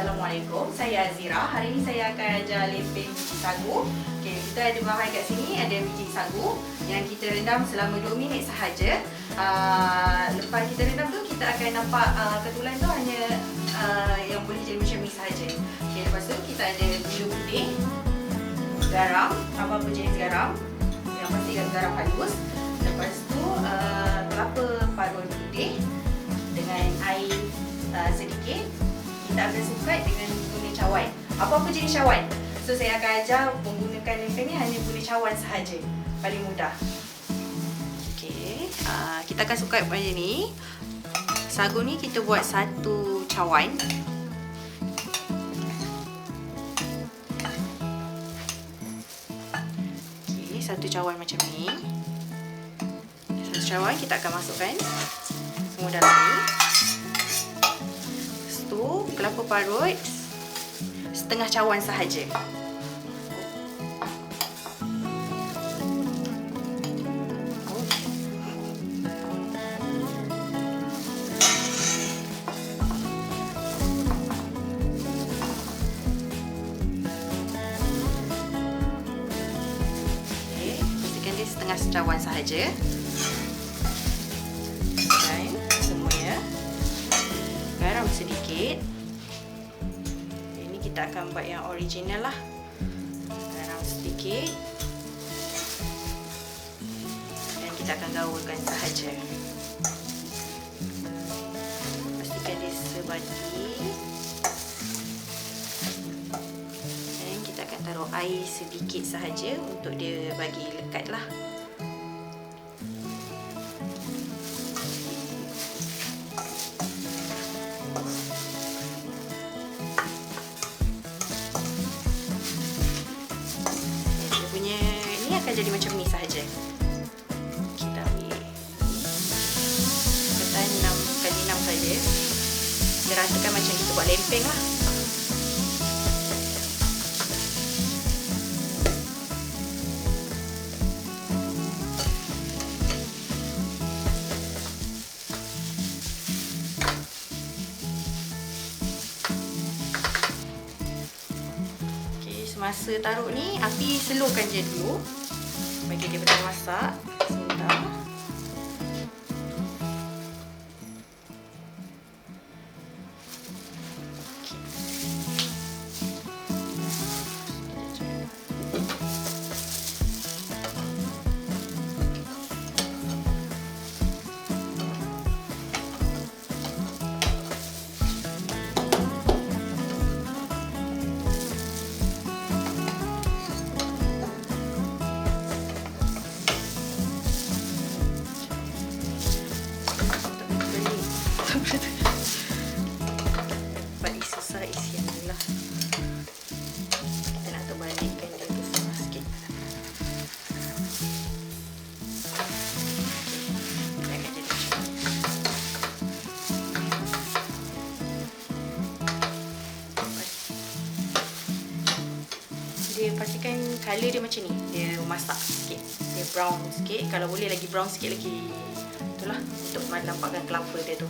Assalamualaikum, saya Azira. Hari ini saya akan ajar lempeng sagu. Okay, kita ada bahan kat sini, ada biji sagu yang kita rendam selama 2 minit sahaja. Uh, lepas kita rendam tu, kita akan nampak uh, ketulan tu hanya uh, yang boleh jadi macam ni sahaja. Okay, lepas tu kita ada gula putih, garam, apa-apa jenis garam. Yang pasti garam halus. Lepas tu, uh, kelapa parut putih dengan air uh, sedikit kita akan sukai dengan guna cawan. Apa-apa jenis cawan. So saya akan ajar menggunakan lempeng ni hanya guna cawan sahaja. Paling mudah. Okey, uh, kita akan sukai macam ni. Sagu ni kita buat satu cawan. Okey, satu cawan macam ni. Satu cawan kita akan masukkan semua dalam ni tu kelapa parut setengah cawan sahaja. Setengah cawan sahaja. garam sedikit. Ini kita akan buat yang original lah. Garam sedikit. Dan kita akan gaulkan sahaja. Pastikan dia sebati. Dan kita akan taruh air sedikit sahaja untuk dia bagi lekat lah. Akan jadi macam ni sahaja. Kita ambil ketan 6 kali 6 saja. Dia rasakan macam kita buat lempeng lah. Masa taruh ni, api slowkan je dulu bagi dia boleh masak sebentar. Pastikan colour dia macam ni. Dia masak sikit. Dia brown sikit. Kalau boleh lagi brown sikit lagi Itulah Untuk nampakkan kelapa dia tu